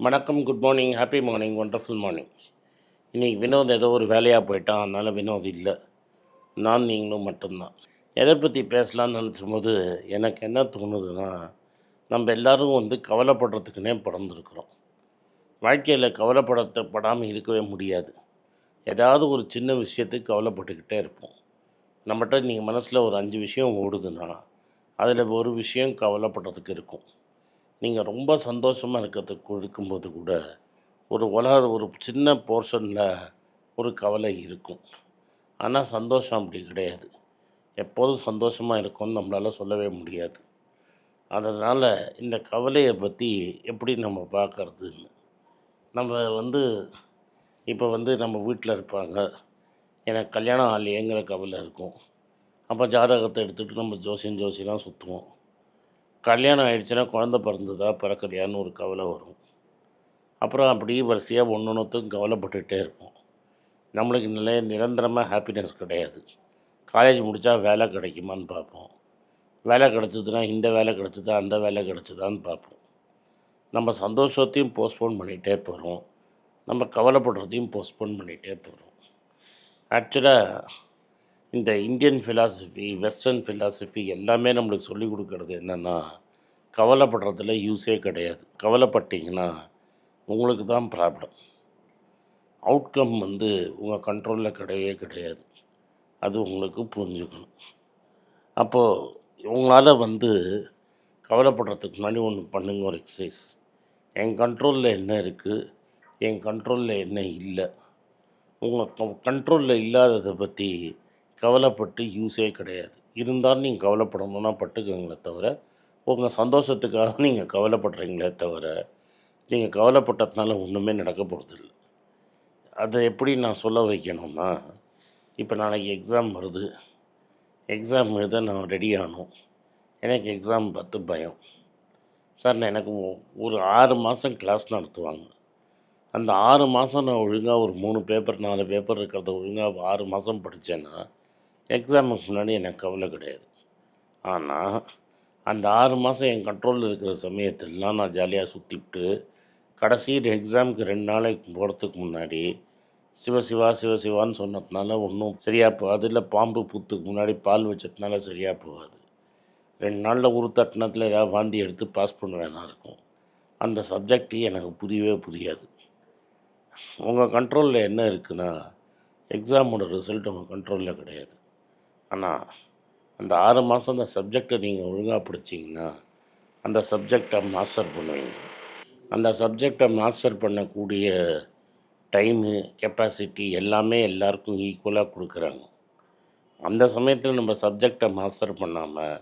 வணக்கம் good morning happy morning wonderful morning இன்றைக்கி வினோத் ஏதோ ஒரு வேலையாக போயிட்டான் அதனால் வினோத் இல்லை. நான் நீங்களும் மட்டும்தான். எதை பற்றி பேசலாம்னு நினச்சும் போது எனக்கு என்ன தோணுதுன்னா நம்ம எல்லோரும் வந்து கவலைப்படுறதுக்குனே பிறந்திருக்கிறோம் வாழ்க்கையில் கவலைப்படத்தப்படாமல் இருக்கவே முடியாது. ஏதாவது ஒரு சின்ன விஷயத்துக்கு கவலைப்பட்டுக்கிட்டே இருப்போம். நம்மகிட்ட நீங்கள் மனசில் ஒரு அஞ்சு விஷயம் ஓடுதுன்னா அதில் ஒரு விஷயம் கவலைப்படுறதுக்கு இருக்கும். நீங்கள் ரொம்ப சந்தோஷமாக இருக்கிறதுக்கு இருக்கும்போது கூட ஒரு உலக ஒரு சின்ன போர்ஷனில் ஒரு கவலை இருக்கும். ஆனால் சந்தோஷம் அப்படி கிடையாது. எப்போதும் சந்தோஷமாக இருக்கும்னு நம்மளால் சொல்லவே முடியாது. அதனால் இந்த கவலையை பற்றி எப்படி நம்ம பார்க்கறதுன்னு நம்ம வந்து இப்போ வந்து நம்ம வீட்டில் இருப்பாங்க. எனக்கு கல்யாணம் ஆகலையேங்கிற கவலை இருக்கும். அப்போ ஜாதகத்தை எடுத்துகிட்டு நம்ம ஜோசியம் ஜோசியெலாம் சுற்றுவோம் கல்யாணம் ஆயிடுச்சுன்னா குழந்த பிறந்ததா பிறக்கலையான்னு ஒரு கவலை வரும். அப்புறம் அப்படியே வரிசையாக ஒன்று ஒன்றுத்துக்கும் கவலைப்பட்டுகிட்டே இருப்போம். நம்மளுக்கு நிலைய நிரந்தரமாக ஹாப்பினஸ் கிடையாது. காலேஜ் முடித்தா வேலை கிடைக்குமான்னு பார்ப்போம். வேலை கிடச்சிதுன்னா இந்த வேலை கிடச்சிதா அந்த வேலை கிடச்சிதான்னு பார்ப்போம். நம்ம சந்தோஷத்தையும் போஸ்ட்போன் பண்ணிகிட்டே போகிறோம் நம்ம கவலைப்படுறதையும் போஸ்ட்போன் பண்ணிகிட்டே போகிறோம் ஆக்சுவலாக இந்த இந்தியன் ஃபிலாசபி வெஸ்டர்ன் ஃபிலாசபி எல்லாமே நம்மளுக்கு சொல்லி கொடுக்கறது என்னென்னா கவலைப்படுறதுல யூஸே கிடையாது. கவலைப்பட்டீங்கன்னா உங்களுக்கு தான் ப்ராப்ளம் அவுட்கம் வந்து உங்கள் கண்ட்ரோலில் கிடையவே கிடையாது. அது உங்களுக்கு புரிஞ்சுக்கணும். அப்போது உங்களால் வந்து கவலைப்படுறதுக்கு முன்னாடி ஒன்று பண்ணுங்க ஒரு எக்ஸசைஸ் என் கண்ட்ரோலில் என்ன இருக்குது என் கண்ட்ரோலில் என்ன இல்லை? உங்கள் கண்ட்ரோலில் இல்லாததை பற்றி கவலைப்பட்டு யூஸே கிடையாது. இருந்தாலும் நீங்கள் கவலைப்படணும்னா பட்டுக்கோங்களே தவிர உங்கள் சந்தோஷத்துக்காக நீங்கள் கவலைப்படுறீங்களே தவிர நீங்கள் கவலைப்பட்டதுனால ஒன்றுமே நடக்க போகிறதில்ல அதை எப்படி நான் சொல்ல வைக்கணும்னா இப்போ நாளைக்கு எக்ஸாம் வருது. எக்ஸாம் எழுத நான் ரெடி ஆகணும். எனக்கு எக்ஸாம் பார்த்து பயம். சார் நான் எனக்கு ஒ- ஒரு ஆறு மாதம் கிளாஸ் நடத்துவாங்க. அந்த ஆறு மாதம் நான் ஒழுங்காக ஒரு மூணு பேப்பர் நாலு பேப்பர் இருக்கிறத ஒழுங்காக ஆறு மாதம் படித்தேன்னா எக்ஸாமுக்கு முன்னாடி எனக்கு கவலை கிடையாது. ஆனால் அந்த ஆறு மாதம் என் கண்ட்ரோலில் இருக்கிற சமயத்திலலாம் நான் ஜாலியாக சுற்றிவிட்டு கடைசியில் எக்ஸாமுக்கு ரெண்டு நாளைக்கு போகிறதுக்கு முன்னாடி சிவசிவா சிவசிவான்னு சொன்னதுனால ஒன்றும் சரியாக போகாது இல்லை பாம்பு பூத்துக்கு முன்னாடி பால் வச்சதுனால சரியாக போகாது. ரெண்டு நாளில் ஒரு தட்டினத்தில் ஏதாவது வாந்தி எடுத்து பாஸ் பண்ண இருக்கும். அந்த சப்ஜெக்ட் எனக்கு புரியவே புரியாது. உங்கள் கண்ட்ரோலில் என்ன இருக்குன்னா எக்ஸாமோட ரிசல்ட் உங்கள் கண்ட்ரோலில் கிடையாது. ஆனால் அந்த ஆறு மாதம் அந்த சப்ஜெக்டை நீங்கள் ஒழுங்காக பிடிச்சிங்கன்னா அந்த சப்ஜெக்டை மாஸ்டர் பண்ணுவீங்க. அந்த சப்ஜெக்டை மாஸ்டர் பண்ணக்கூடிய டைமு கெப்பாசிட்டி எல்லாமே எல்லாருக்கும் ஈக்குவலாக கொடுக்குறாங்க. அந்த சமயத்தில் நம்ம சப்ஜெக்டை மாஸ்டர் பண்ணாமல்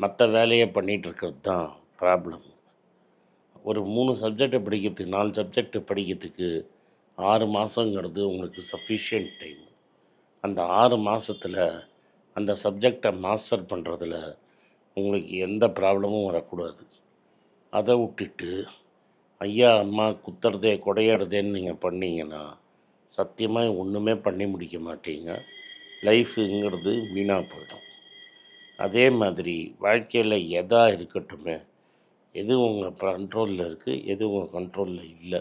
மற்ற வேலையை பண்ணிகிட்டு இருக்கிறது தான் ப்ராப்ளம் ஒரு மூணு சப்ஜெக்டை படிக்கிறதுக்கு நாலு சப்ஜெக்ட் படிக்கிறதுக்கு ஆறு மாதங்கிறது உங்களுக்கு சஃபிஷியன்ட் டைம் அந்த ஆறு மாதத்தில் அந்த சப்ஜெக்டை மாஸ்டர் பண்ணுறதுல உங்களுக்கு எந்த ப்ராப்ளமும் வரக்கூடாது. அதை விட்டுட்டு ஐயா அம்மா குத்துறதே குடையிறதேன்னு நீங்கள் பண்ணீங்கன்னா சத்தியமாக ஒன்றுமே பண்ணி முடிக்க மாட்டீங்க. லைஃபுங்கிறது வீணாக போயிடும். அதே மாதிரி வாழ்க்கையில் எதாக இருக்கட்டுமே எது உங்கள் கண்ட்ரோலில் இருக்குது எது உங்கள் கண்ட்ரோலில் இல்லை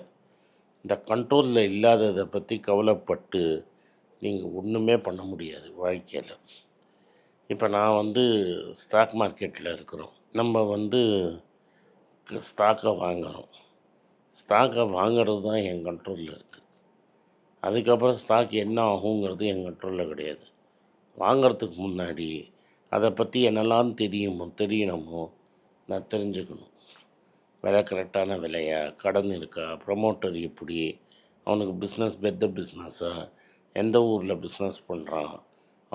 இந்த கண்ட்ரோலில் இல்லாததை பற்றி கவலைப்பட்டு நீங்கள் ஒன்றுமே பண்ண முடியாது வாழ்க்கையில். இப்போ நான் வந்து ஸ்டாக் மார்க்கெட்டில் இருக்கிறோம். நம்ம வந்து ஸ்டாக்கை வாங்குகிறோம் ஸ்டாக்கை வாங்குறது தான் என் கண்ட்ரோலில் இருக்குது அதுக்கப்புறம் ஸ்டாக் என்ன ஆகுங்கிறது என் கண்ட்ரோலில் கிடையாது. வாங்கிறதுக்கு முன்னாடி அதை பற்றி என்னெல்லாம் தெரியுமோ தெரியணுமோ நான் தெரிஞ்சுக்கணும். விலை கரெக்டான விலையா கடன் இருக்கா ப்ரமோட்டர் எப்படி அவனுக்கு பிஸ்னஸ் பெத்த பிஸ்னஸா எந்த ஊரில் பிஸ்னஸ் பண்ணுறான்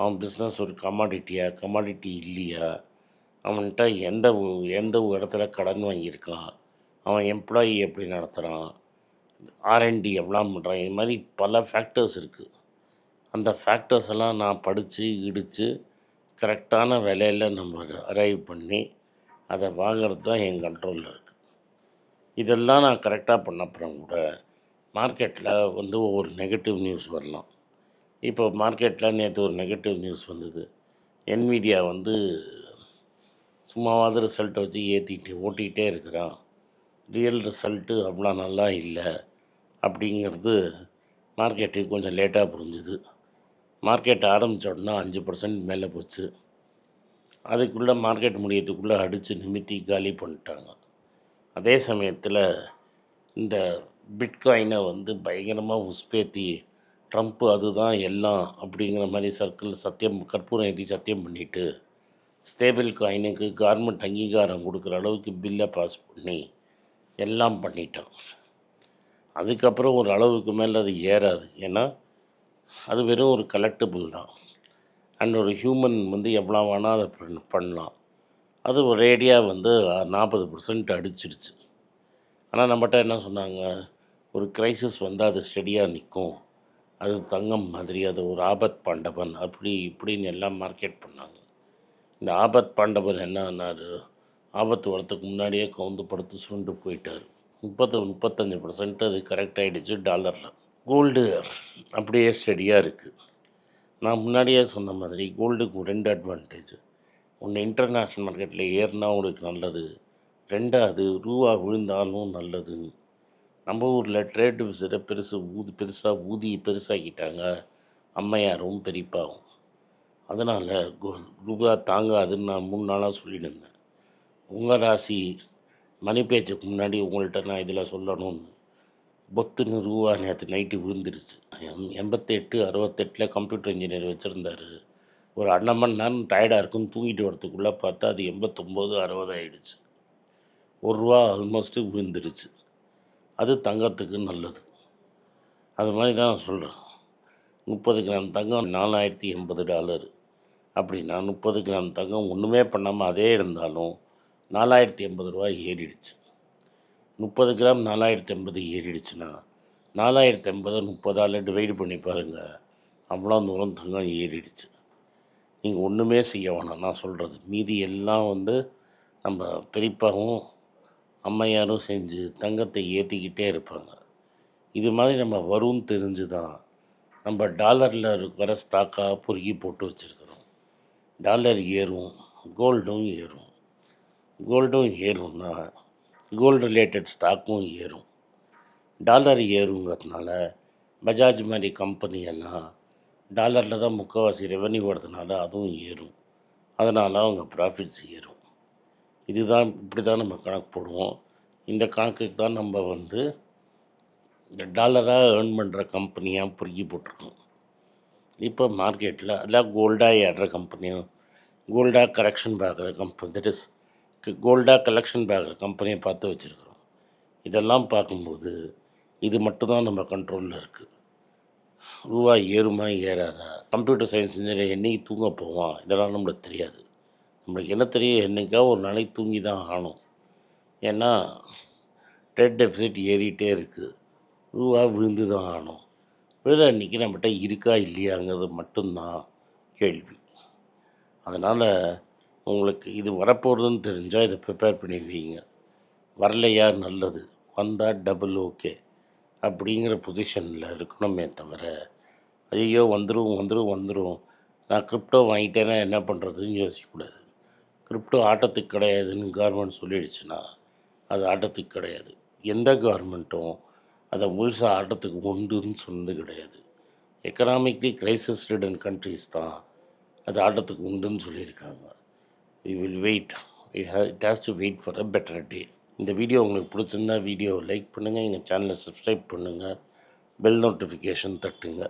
அவன் பிஸ்னஸ் ஒரு கமாடிட்டியா கமாடிட்டி இல்லையா? அவன்கிட்ட எந்த எந்த ஒரு இடத்துல கடன் வாங்கியிருக்கான்? அவன் எம்ப்ளாயி எப்படி நடத்துகிறான் ஆர்என்டி எவ்வளோ பண்ணுறான் இது மாதிரி பல ஃபேக்டர்ஸ் இருக்குது அந்த ஃபேக்டர்ஸ் எல்லாம் நான் படித்து இடித்து கரெக்டான விலையில் நம்ம அரைவ் பண்ணி அதை வாங்குறது தான் என் கண்ட்ரோலில் இருக்குது இதெல்லாம் நான் கரெக்டாக பண்ண அப்புறம் கூட மார்க்கெட்டில் வந்து ஒரு நெகட்டிவ் நியூஸ் வரலாம். இப்போ மார்க்கெட்டில் நேற்று ஒரு நெகட்டிவ் நியூஸ் வந்தது. என்மீடியா வந்து சும்மாவாத ரிசல்ட்டை வச்சு ஏற்றிட்டு ஓட்டிக்கிட்டே இருக்கிறான். ரியல் ரிசல்ட்டு அவ்வளோ நல்லா இல்லை அப்படிங்கிறது மார்க்கெட்டுக்கு கொஞ்சம் லேட்டாக புரிஞ்சுது. மார்க்கெட் ஆரம்பித்த உடனே அஞ்சு பர்சன்ட் மேலே போச்சு. அதுக்குள்ளே மார்க்கெட் முடியத்துக்குள்ளே அடித்து நிமித்தி காலி பண்ணிட்டாங்க. அதே சமயத்தில் இந்த பிட்காயினை வந்து பயங்கரமாக உஸ்பேத்தி ட்ரம்ப்பு அதுதான் எல்லாம் அப்படிங்கிற மாதிரி சர்க்கிள் சத்தியம் கற்பூரம் ஏற்றி சத்தியம் பண்ணிவிட்டு ஸ்டேபிள் காயினுக்கு கவர்மெண்ட் அங்கீகாரம் கொடுக்குற அளவுக்கு பில்லை பாஸ் பண்ணி எல்லாம் பண்ணிட்டான். அதுக்கப்புறம் ஒரு அளவுக்கு மேலே அது ஏறாது. ஏன்னா அது வெறும் ஒரு கலெக்டபிள் தான். அண்ட் ஒரு ஹியூமன் வந்து எவ்வளோ வேணால் அதை பண்ணலாம். அது ரேடியாக வந்து நாற்பது பர்சன்ட் அடிச்சிருச்சு. ஆனால் நம்மகிட்ட என்ன சொன்னாங்க? ஒரு க்ரைசிஸ் வந்து அது ஸ்டெடியாக நிற்கும். அது தங்கம் மாதிரி அது ஒரு ஆபத் பாண்டவன் அப்படி இப்படின்னு எல்லாம் மார்க்கெட் பண்ணாங்க. இந்த ஆபத் பாண்டவன் என்ன ஆனார்? ஆபத்து வரத்துக்கு முன்னாடியே கவுந்து படுத்து சுருண்டு போயிட்டார். முப்பத்து முப்பத்தஞ்சு பர்சன்ட் அது கரெக்ட் ஆகிடுச்சு டாலரில் கோல்டு அப்படியே ஸ்டெடியாக இருக்குது நான் முன்னாடியே சொன்ன மாதிரி கோல்டுக்கு ரெண்டு அட்வான்டேஜ் ஒன்று இன்டர்நேஷ்னல் மார்க்கெட்டில் ஏறினா உங்களுக்கு நல்லது. ரெண்டாவது ரூபா விழுந்தாலும் நல்லதுன்னு. நம்ம ஊரில் ட்ரேட் விசிட்டை பெருசு ஊதி பெருசாக ஊதி பெருசாக்கிட்டாங்க. அம்மையாரும் பெரியப்பாவும். அதனால் ரூபா தாங்காதுன்னு நான் மூணு நாளாக சொல்லிட்டு இருந்தேன் உங்கள் ராசி மணி பேச்சுக்கு முன்னாடி உங்கள்கிட்ட நான் இதில் சொல்லணும்னு. பொத்துன்னு ரூபா நேற்று நைட்டு விழுந்துருச்சு. எண்பத்தெட்டு அறுபத்தெட்டில் கம்ப்யூட்டர் இன்ஜினியர் வச்சுருந்தாரு. ஒரு அரை மணி நேரம் டயர்டாக இருக்குன்னு தூங்கிட்டு வரத்துக்குள்ளே பார்த்தா அது எண்பத்தொம்போது அறுபது ஆயிடுச்சு. ஒரு ரூபா ஆல்மோஸ்ட்டு விழுந்துருச்சு. அது தங்கத்துக்கு நல்லது. அது மாதிரி தான் சொல்கிறேன் முப்பது கிராம் தங்கம் நாலாயிரத்தி எண்பது டாலர். அப்படின்னா முப்பது கிராம் தங்கம் ஒன்றுமே பண்ணாமல் அதே இருந்தாலும் நாலாயிரத்தி எண்பது ரூபாய் ஏறிடுச்சு. முப்பது கிராம் நாலாயிரத்தி எண்பது ஏறிடுச்சுன்னா நாலாயிரத்தி எண்பதை முப்பதால் டிவைடு பண்ணி பாருங்கள் அவ்வளோ தூரம் தங்கம் ஏறிடுச்சு. நீங்கள் ஒன்றுமே செய்ய வேணாம். நான் சொல்கிறது மீதி எல்லாம் வந்து நம்ம பெரியப்பாவும் அம்மையாரும் செஞ்சு தங்கத்தை ஏற்றிக்கிட்டே இருப்பாங்க. இது மாதிரி நம்ம வரும்னு தெரிஞ்சு தான் நம்ம டாலரில் இருக்கிற ஸ்டாக்காக பொறுக்கி போட்டு வச்சுருக்கிறோம். டாலர் ஏறும் கோல்டும் ஏறும். கோல்டும் ஏறும்னா கோல்டு ரிலேட்டட் ஸ்டாக்கும் ஏறும். டாலர் ஏறுங்கிறதுனால பஜாஜ் மாதிரி கம்பெனியெல்லாம் டாலரில் தான் முக்கால்வாசி ரெவன்யூ வரதுனால அதுவும் ஏறும். அதனால் அவங்க ப்ராஃபிட்ஸ் ஏறும். இதுதான் இப்படி தான் நம்ம கணக்கு போடுவோம். இந்த கணக்குக்கு தான் நம்ம வந்து இந்த டாலராக ஏர்ன் பண்ணுற கம்பெனியாக பொறுக்கி போட்டிருக்கோம். இப்போ மார்க்கெட்டில் எல்லாம் கோல்டாக ஏடுற கம்பெனியும் கோல்டாக கரெக்ஷன் பார்க்குற கம்பெனி தட் இஸ் கோல்டாக கலெக்ஷன் பார்க்குற கம்பெனியை பார்த்து வச்சுருக்குறோம். இதெல்லாம் பார்க்கும்போது இது மட்டும்தான் நம்ம கண்ட்ரோலில் இருக்குது ரூபா ஏறுமா ஏறாதா? கம்ப்யூட்டர் சயின்ஸ் இன்ஜினியர் என்னைக்கு தூங்க போவான்? இதெல்லாம் நம்மளுக்கு தெரியாது. நம்மளுக்கு என்ன தெரியும்? என்றைக்கா ஒரு நாளைக்கு தூங்கி தான் ஆகணும். ஏன்னா ட்ரெட் டெபிசிட் ஏறிட்டே இருக்குது ரூபா விழுந்து தான் ஆகணும். விழுற அன்றைக்கி நம்மகிட்ட இருக்கா இல்லையாங்கிறது மட்டும்தான் கேள்வி. அதனால் உங்களுக்கு இது வரப்போகிறதுன்னு தெரிஞ்சால் இதை ப்ரிப்பேர் பண்ணி வைங்க வரலையா? நல்லது. வந்தால் டபுள் ஓகே அப்படிங்கிற பொசிஷனில் இருக்கணுமே தவிர ஐயோ வந்துடும் வந்துடும் வந்துடும் நான் கிரிப்டோ வாங்கிட்டேன்னா என்ன பண்ணுறதுன்னு யோசிக்கக்கூடாது. கிரிப்டோ ஆட்டத்துக்கு கிடையாதுன்னு கவர்மெண்ட் சொல்லிடுச்சுன்னா அது ஆட்டத்துக்கு கிடையாது. எந்த கவர்மெண்ட்டும் அதை முழுசாக ஆட்டத்துக்கு உண்டுன்னு சொன்னது கிடையாது. எக்கனாமிக்லி கிரைசிஸ் ரிடன் கண்ட்ரீஸ் தான் அது ஆட்டத்துக்கு உண்டுன்னு சொல்லியிருக்காங்க. We will wait it has to wait for a better day இந்த வீடியோ உங்களுக்கு பிடிச்சிருந்தா வீடியோ லைக் பண்ணுங்கள் எங்கள் சேனலை சப்ஸ்கிரைப் பண்ணுங்கள் பெல் நோட்டிஃபிகேஷன் தட்டுங்க.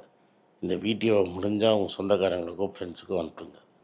இந்த வீடியோ முடிஞ்சால் உங்கள் சொந்தக்காரங்களுக்கோ ஃப்ரெண்ட்ஸுக்கோ அனுப்புங்க.